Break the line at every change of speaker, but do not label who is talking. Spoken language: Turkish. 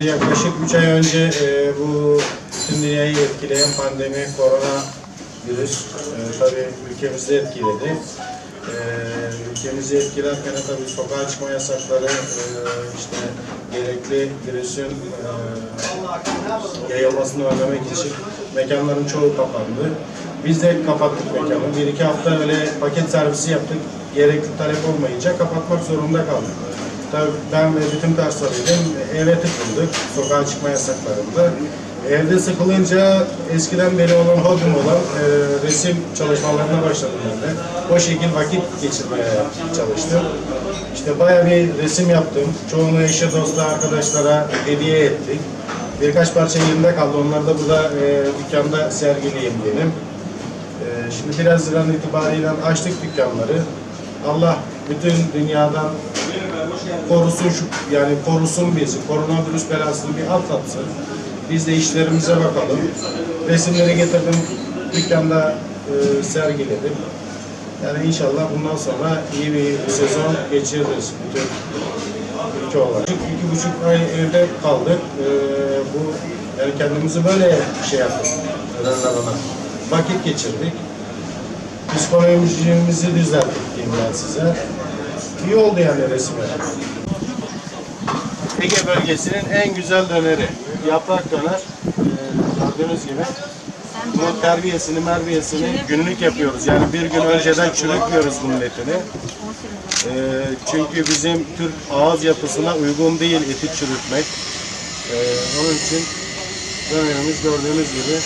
Yaklaşık 3 ay önce e, bu tüm dünyayı etkileyen pandemi, korona virüs e, tabii ülkemizi etkiledi. E, ülkemizi etkilerken tabii sokağa çıkma yasakları, e, işte gerekli virüsün e, yayılmasını önlemek için mekanların çoğu kapandı. Biz de kapattık mekanı. Bir iki hafta öyle paket servisi yaptık. Gerekli talep olmayınca kapatmak zorunda kaldık. Tabii ben ve bütün personelim eve tıkıldık sokağa çıkma yasaklarında. Evde sıkılınca eskiden beri olan hobim olan e, resim çalışmalarına başladım ben de. O şekil vakit geçirmeye çalıştım. İşte bayağı bir resim yaptım. Çoğunu eşe, dosta, arkadaşlara hediye ettik. Birkaç parça elimde kaldı. Onları da burada e, dükkanda sergileyeyim dedim. E, şimdi biraz Haziran itibariyle açtık dükkanları. Allah bütün dünyadan korusun şu, yani korusun bizi, koronavirüs belasını bir atlatsın. Biz de işlerimize bakalım. Resimleri getirdim, dükkanda e, sergiledim. Yani inşallah bundan sonra iyi bir sezon geçiririz bütün ülke olarak. İki buçuk ay evde kaldık. E, bu yani kendimizi böyle şey yaptık. Renderana. Vakit geçirdik. Psikolojimizi düzelttik diyeyim ben size. İyi oldu yani yapmak. Ege bölgesinin en güzel döneri. Yaprak döner. Ee, gördüğünüz gibi. Bunun terbiyesini, merbiyesini günlük yapıyoruz. Yani bir gün önceden çürütmüyoruz bunun etini. Ee, çünkü bizim Türk ağız yapısına uygun değil eti çürütmek. Ee, onun için dönerimiz gördüğünüz gibi